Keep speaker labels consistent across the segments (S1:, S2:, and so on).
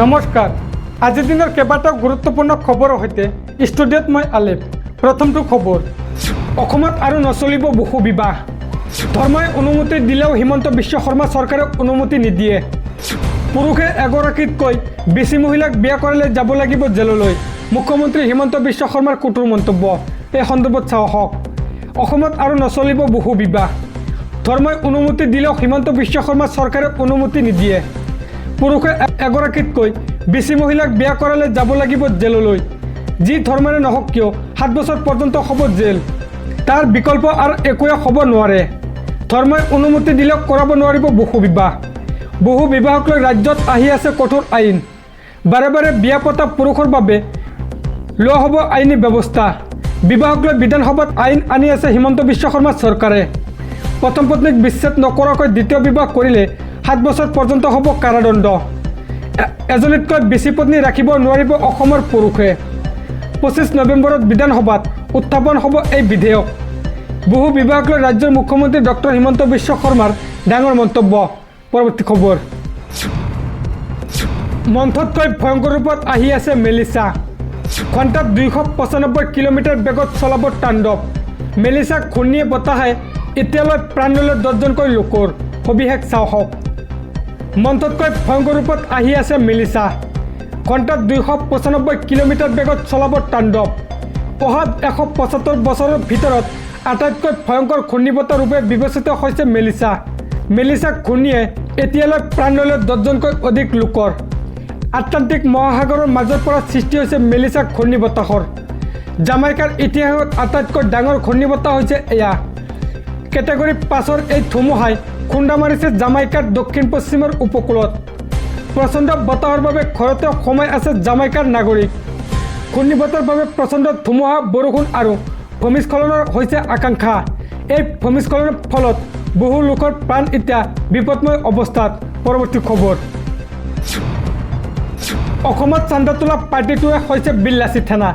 S1: নমস্কাৰ আজিৰ দিনৰ কেইবাটাও গুৰুত্বপূৰ্ণ খবৰৰ সৈতে ষ্টুডিঅ'ত মই আলেপ। প্ৰথমটো খবৰ, অসমত আৰু নচলিব বহু বিবাহ। ধৰ্মই অনুমতি দিলেও হিমন্ত বিশ্ব শৰ্মা চৰকাৰে অনুমতি নিদিয়ে। পুৰুষে এগৰাকীতকৈ বেছি মহিলাক বিয়া কৰালে যাব লাগিব জেললৈ। মুখ্যমন্ত্ৰী হিমন্ত বিশ্ব শৰ্মাৰ কঠোৰ মন্তব্য। এই সন্দৰ্ভত চাওঁ আহক অসমত আৰু নচলিব বহু বিবাহ। ধৰ্মই অনুমতি দিলেও হিমন্ত বিশ্ব শৰ্মা চৰকাৰে অনুমতি নিদিয়ে। পুৰুষে এগৰাকীতকৈ বেছি মহিলাক বিয়া কৰালে যাব লাগিব জেললৈ। যি ধৰ্মৰে নহওক কিয়, সাত বছৰ পৰ্যন্ত হ'ব জেল। তাৰ বিকল্প আৰু একোৱে হ'ব নোৱাৰে। ধৰ্মই অনুমতি দিলেও কৰাব নোৱাৰিব বহু বিবাহ। বহু বিবাহক লৈ ৰাজ্যত আহি আছে কঠোৰ আইন। বাৰে বাৰে বিয়া পতা পুৰুষৰ বাবে লোৱা হ'ব আইনী ব্যৱস্থা। বিবাহক লৈ বিধানসভাত আইন আনি আছে হিমন্ত বিশ্ব শৰ্মা চৰকাৰে। প্ৰথম পত্নীক বিচ্ছেদ নকৰাকৈ দ্বিতীয় বিবাহ কৰিলে সাত বছৰ পৰ্যন্ত হ'ব কাৰাদণ্ড। এজনীতকৈ বেছি পত্নী ৰাখিব নোৱাৰিব অসমৰ পুৰুষে। পঁচিছ নৱেম্বৰত বিধানসভাত উত্থাপন হ'ব এই বিধেয়ক। বহু বিবাহক লৈ ৰাজ্যৰ মুখ্যমন্ত্ৰী ডক্টৰ হিমন্ত বিশ্ব শৰ্মাৰ ডাঙৰ মন্তব্য। পৰৱৰ্তী খবৰ। মন্থতকৈ ভয়ংকৰ ৰূপত আহি আছে মেলিচা ঘণ্টাত দুইশ পঁচানব্বৈ কিলোমিটাৰ বেগত চলাব তাণ্ডৱ। মেলিচা ঘূৰ্ণীয়ে বতাহে এতিয়ালৈ প্ৰাণ ল'লে দহজনকৈ লোকৰ। সবিশেষ চাওক। মন্থতকৈ ভয়ংকৰ ৰূপত আহি আছে মেলিচা। ঘণ্টাত দুইশ পঁচানব্বৈ কিলোমিটাৰ বেগত চলাব তাণ্ডৱ। অহা এশ পঁচাত্তৰ বছৰৰ ভিতৰত আটাইতকৈ ভয়ংকৰ ঘূৰ্ণীবতাহ ৰূপে বিবেচিত হৈছে মেলিচা। মেলিচা ঘূৰ্ণীয়ে এতিয়ালৈ প্ৰাণ ল'লে দহজনকৈ অধিক লোকৰ। আটলাণ্টিক মহাসাগৰৰ মাজৰ পৰা সৃষ্টি হৈছে মেলিচা ঘূৰ্ণীবতাহৰ। জামাইকাৰ ইতিহাসত আটাইতকৈ ডাঙৰ ঘূৰ্ণীবতাহ হৈছে এয়া। কেটেগৰী পাঁচৰ এই ধুমুহাই খুন্দা মাৰিছে জামাইকাৰ দক্ষিণ পশ্চিমৰ উপকূলত। প্ৰচণ্ড বতাহৰ বাবে ঘৰতে সোমাই আছে জামাইকাৰ নাগৰিক। ঘূৰ্ণীবতাহৰ বাবে প্ৰচণ্ড ধুমুহা, বৰষুণ আৰু ভূমিস্খলনৰ হৈছে আকাংক্ষা। এই ভূমিস্খলনৰ ফলত বহু লোকৰ প্ৰাণ এতিয়া বিপদময় অৱস্থাত। পৰৱৰ্তী খবৰ। অসমত চান্দা তোলা পাৰ্টিটোৱে হৈছে বিল্লাচী থানা।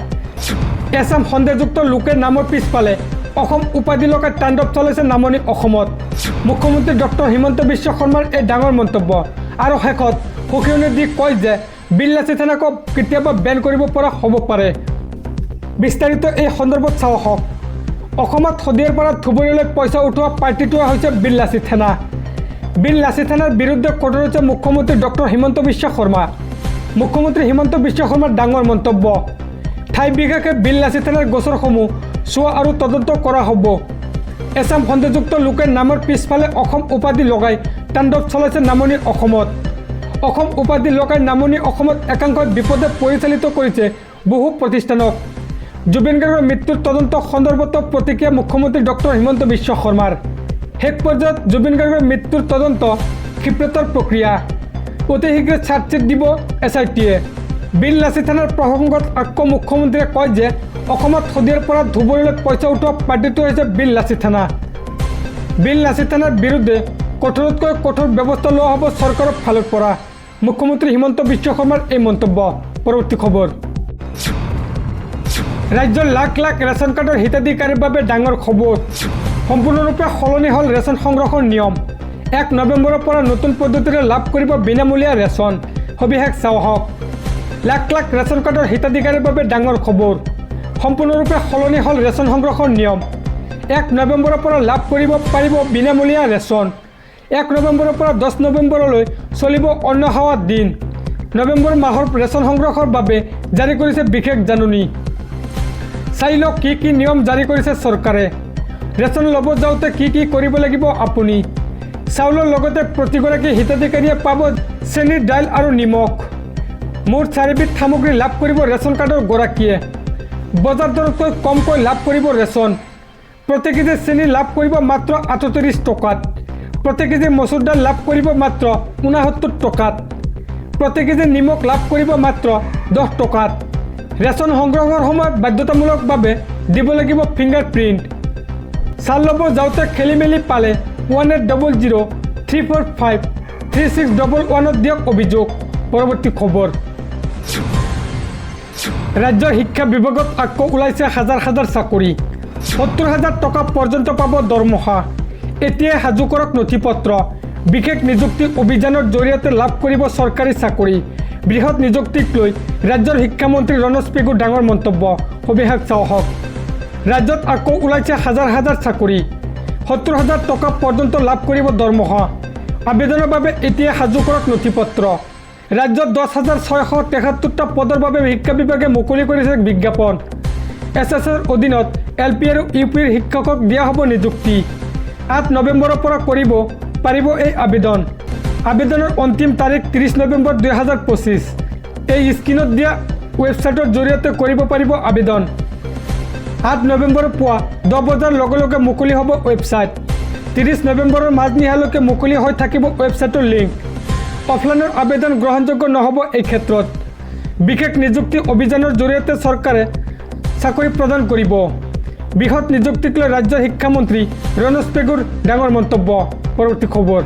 S1: এছাম সন্দেহযুক্ত লোকে নামৰ পিছফালে অসম উপাধি লগাই তাণ্ডৱ চলাইছে নামনি অসমত। মুখ্যমন্ত্ৰী ডক্টৰ হিমন্ত বিশ্ব শৰ্মাৰ এই ডাঙৰ মন্তব্য। আৰু শেষত সকিয়নি দি কয় যে বিল্লাচী থানাক কেতিয়াবা বেন কৰিব পৰা হ'ব পাৰে। বিস্তাৰিত এই সন্দৰ্ভত চাওঁ অসমত শদিয়াৰ পৰা ধুবুৰীলৈ পইচা উঠোৱা পাৰ্টিটোৱে হৈছে বিল্লাচী থানা বিল্লাচী থানাৰ বিৰুদ্ধে কঠোৰ হৈছে মুখ্যমন্ত্ৰী ডক্টৰ হিমন্ত বিশ্ব শৰ্মা। মুখ্যমন্ত্ৰী হিমন্ত বিশ্ব শৰ্মাৰ ডাঙৰ মন্তব্য। ঠাই বিশেষে বিল্লাচী থানাৰ গোচৰসমূহ চোৱা আৰু তদন্ত কৰা হ'ব। এছাম সন্দেহযুক্ত লোকে নামৰ পিছফালে অসম উপাধি লগাই, তাণ্ডৱ চলাইছে নামনি অসমত। অসম উপাধি লগাই নামনি অসমত একাংশ বিপদে পৰিচালিত কৰিছে বহু প্ৰতিষ্ঠানক। জুবিন গাৰ্গৰ মৃত্যুৰ তদন্ত সন্দৰ্ভত প্ৰতিক্ৰিয়া মুখ্যমন্ত্ৰী ডক্টৰ হিমন্ত বিশ্ব শৰ্মাৰ। শেষ পৰ্যায়ত জুবিন গাৰ্গৰ মৃত্যুৰ তদন্ত ক্ষিপ্ৰতৰ প্ৰক্ৰিয়া। অতি শীঘ্ৰে চাৰ্জশ্বিট দিব এছ আই টিয়ে। বিল লাচি থানাৰ প্ৰসংগত আকৌ মুখ্যমন্ত্ৰীয়ে কয় যে অসমত শদিয়াৰ পৰা ধুবুৰীলৈ পইচা উঠোৱা পাৰ্টিটো হৈছে বিল লাচি থানা। বিল লাচি থানাৰ বিৰুদ্ধে কঠোৰতকৈ কঠোৰ ব্যৱস্থা লোৱা হ'ব চৰকাৰৰ ফালৰ পৰা। মুখ্যমন্ত্ৰী হিমন্ত বিশ্ব শৰ্মাৰ এই মন্তব্য। পৰৱৰ্তী খবৰ। ৰাজ্যৰ লাখ লাখ ৰেচন কাৰ্ডৰ হিতাধিকাৰীৰ বাবে ডাঙৰ খবৰ সম্পূৰ্ণৰূপে সলনি হ'ল ৰেচন সংগ্ৰহৰ নিয়ম। এক নৱেম্বৰৰ পৰা নতুন পদ্ধতিৰে লাভ কৰিব বিনামূলীয়া ৰেচন। সবিশেষ চাওঁ আহক লাখ লাখ ৰেচন কাৰ্ডৰ হিতাধিকাৰীৰ বাবে ডাঙৰ খবৰ। সম্পূৰ্ণৰূপে সলনি হ'ল ৰেচন সংগ্ৰহৰ নিয়ম। এক নৱেম্বৰৰ পৰা লাভ কৰিব পাৰিব বিনামূলীয়া ৰেচন। এক নৱেম্বৰৰ পৰা দহ নৱেম্বৰলৈ চলিব অন্ন সেৱা দিন। নৱেম্বৰ মাহৰ ৰেচন সংগ্ৰহৰ বাবে জাৰি কৰিছে বিশেষ জাননী। চাই লওক কি কি নিয়ম জাৰি কৰিছে চৰকাৰে। ৰেচন ল'ব যাওঁতে কি কি কৰিব লাগিব আপুনি? চাউলৰ লগতে প্ৰতিগৰাকী হিতাধিকাৰীয়ে পাব চেনি দাইল আৰু নিমখ। মুঠ চাৰিবিধ সামগ্ৰী লাভ কৰিব ৰেচন কাৰ্ডৰ গৰাকীয়ে। বজাৰ দৰতকৈ কমকৈ লাভ কৰিব ৰেচন। প্ৰতি কেজি চেনি লাভ কৰিব মাত্ৰ আঠত্ৰিছ টকাত। প্ৰতি কেজি মচুৰ দাইল লাভ কৰিব মাত্ৰ ঊনসত্তৰ টকাত। প্ৰতি কেজি নিমখ লাভ কৰিব মাত্ৰ দহ টকাত। ৰেচন সংগ্ৰহৰ সময়ত বাধ্যতামূলকভাৱে দিব লাগিব ফিংগাৰ প্ৰিণ্ট চাউল ল'ব যাওঁতে খেলি মেলি পালে one eight double zero' three four five three six double ওৱানত দিয়ক অভিযোগ। পৰৱৰ্তী খবৰ। ৰাজ্যৰ শিক্ষা বিভাগত আকৌ ওলাইছে হাজাৰ হাজাৰ চাকৰি। সত্তৰ হাজাৰ টকা পৰ্যন্ত পাব দৰমহা। এতিয়াই সাজু কৰক নথি পত্ৰ বিশেষ নিযুক্তি অভিযানৰ জৰিয়তে লাভ কৰিব চৰকাৰী চাকৰি। বৃহৎ নিযুক্তিক লৈ ৰাজ্যৰ শিক্ষামন্ত্ৰী ৰণোজ পেগুৰ ডাঙৰ মন্তব্য। সবিশেষ চাহক ৰাজ্যত আকৌ ওলাইছে হাজাৰ হাজাৰ চাকৰি। সত্তৰ হাজাৰ টকা পৰ্যন্ত লাভ কৰিব দৰমহা। আবেদনৰ বাবে এতিয়া সাজু কৰক নথি পত্ৰ ৰাজ্যত দহ হাজাৰ ছয়শো তেসত্তৰটা পদৰ বাবে শিক্ষা বিভাগে মুকলি কৰিছে বিজ্ঞাপন। এছ এছ এৰ অধীনত এল পি আৰু ইউ পিৰ শিক্ষকক দিয়া হ'ব নিযুক্তি। আঠ নৱেম্বৰৰ পৰা কৰিব, পাৰিব এই আবেদন। আবেদনৰ অন্তিম তাৰিখ ত্ৰিছ নৱেম্বৰ দুই হাজাৰ পঁচিছ। এই স্ক্ৰীণত দিয়া ৱেবছাইটৰ জৰিয়তে কৰিব পাৰিব আবেদন। আঠ নৱেম্বৰৰ পুৱা দহ বজাৰ লগে লগে মুকলি হ'ব ৱেবছাইট। ত্ৰিছ নৱেম্বৰৰ মাজনিশালৈকে মুকলি হৈ থাকিব ৱেবছাইটৰ লিংক। অফলাইনৰ আবেদন গ্ৰহণযোগ্য নহ'ব এই ক্ষেত্ৰত। বিশেষ নিযুক্তি অভিযানৰ জৰিয়তে চৰকাৰে চাকৰি প্ৰদান কৰিব। বৃহৎ নিযুক্তিক লৈ ৰাজ্যৰ শিক্ষামন্ত্ৰী ৰণোজ পেগুৰ ডাঙৰ মন্তব্য। পৰৱৰ্তী খবৰ।